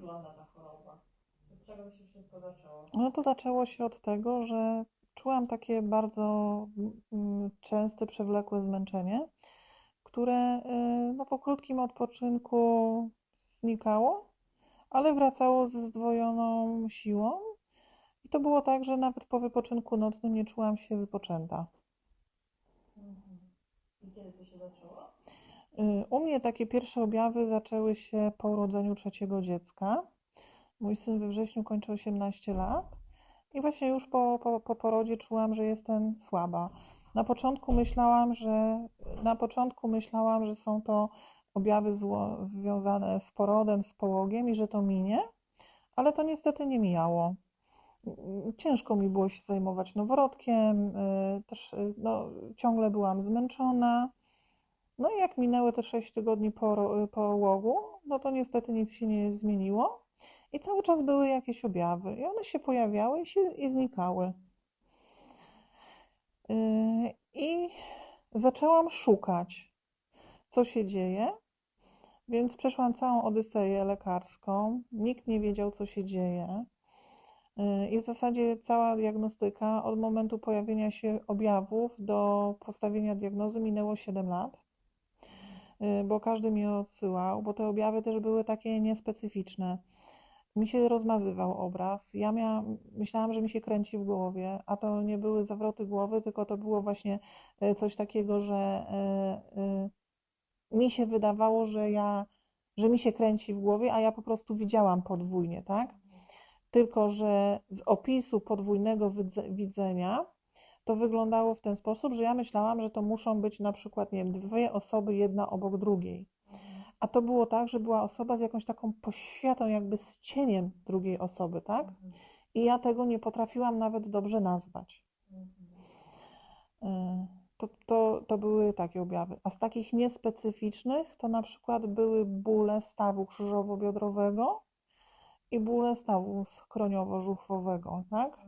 wygląda ta choroba? Od czego się wszystko zaczęło? No to zaczęło się od tego, że czułam takie bardzo mm, częste, przewlekłe zmęczenie, które y, no, po krótkim odpoczynku znikało, ale wracało ze zdwojoną siłą. I to było tak, że nawet po wypoczynku nocnym nie czułam się wypoczęta. Mhm. I kiedy to się zaczęło? Y, U mnie takie pierwsze objawy zaczęły się po urodzeniu trzeciego dziecka. Mój syn we wrześniu kończy 18 lat i właśnie już po, po, po porodzie czułam, że jestem słaba. Na początku myślałam, że na początku myślałam, że są to objawy zło, związane z porodem, z połogiem i że to minie, ale to niestety nie mijało. Ciężko mi było się zajmować noworodkiem, y, też y, no, ciągle byłam zmęczona. No i jak minęły te 6 tygodni po, połogu, no to niestety nic się nie zmieniło i cały czas były jakieś objawy i one się pojawiały i, się, i znikały. Yy, I zaczęłam szukać, co się dzieje, więc przeszłam całą odyseję lekarską. Nikt nie wiedział, co się dzieje. Yy, I w zasadzie cała diagnostyka od momentu pojawienia się objawów do postawienia diagnozy minęło 7 lat bo każdy mnie odsyłał, bo te objawy też były takie niespecyficzne. Mi się rozmazywał obraz. Ja miałam, myślałam, że mi się kręci w głowie, a to nie były zawroty głowy, tylko to było właśnie y, coś takiego, że y, y, mi się wydawało, że ja, że mi się kręci w głowie, a ja po prostu widziałam podwójnie, tak? Tylko, że z opisu podwójnego widzenia to wyglądało w ten sposób, że ja myślałam, że to muszą być na przykład, nie wiem, dwie osoby, jedna obok drugiej. A to było tak, że była osoba z jakąś taką poświatą, jakby z cieniem drugiej osoby, tak? Mhm. I ja tego nie potrafiłam nawet dobrze nazwać. Mhm. Y, To, to, to były takie objawy. A z takich niespecyficznych to na przykład były bóle stawu krzyżowo-biodrowego i bóle stawu skroniowo-żuchwowego, tak?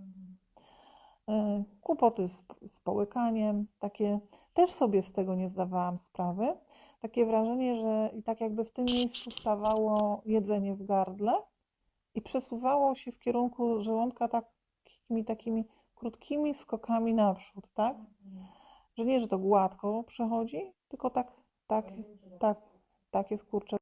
Y, Kłopoty z, z połykaniem, takie też sobie z tego nie zdawałam sprawy. Takie wrażenie, że i tak jakby w tym miejscu stawało jedzenie w gardle i przesuwało się w kierunku żołądka takimi, takimi krótkimi skokami naprzód, tak? Mhm. Że nie, że to gładko przechodzi, tylko tak, tak, Pojedyncze tak, takie skurcze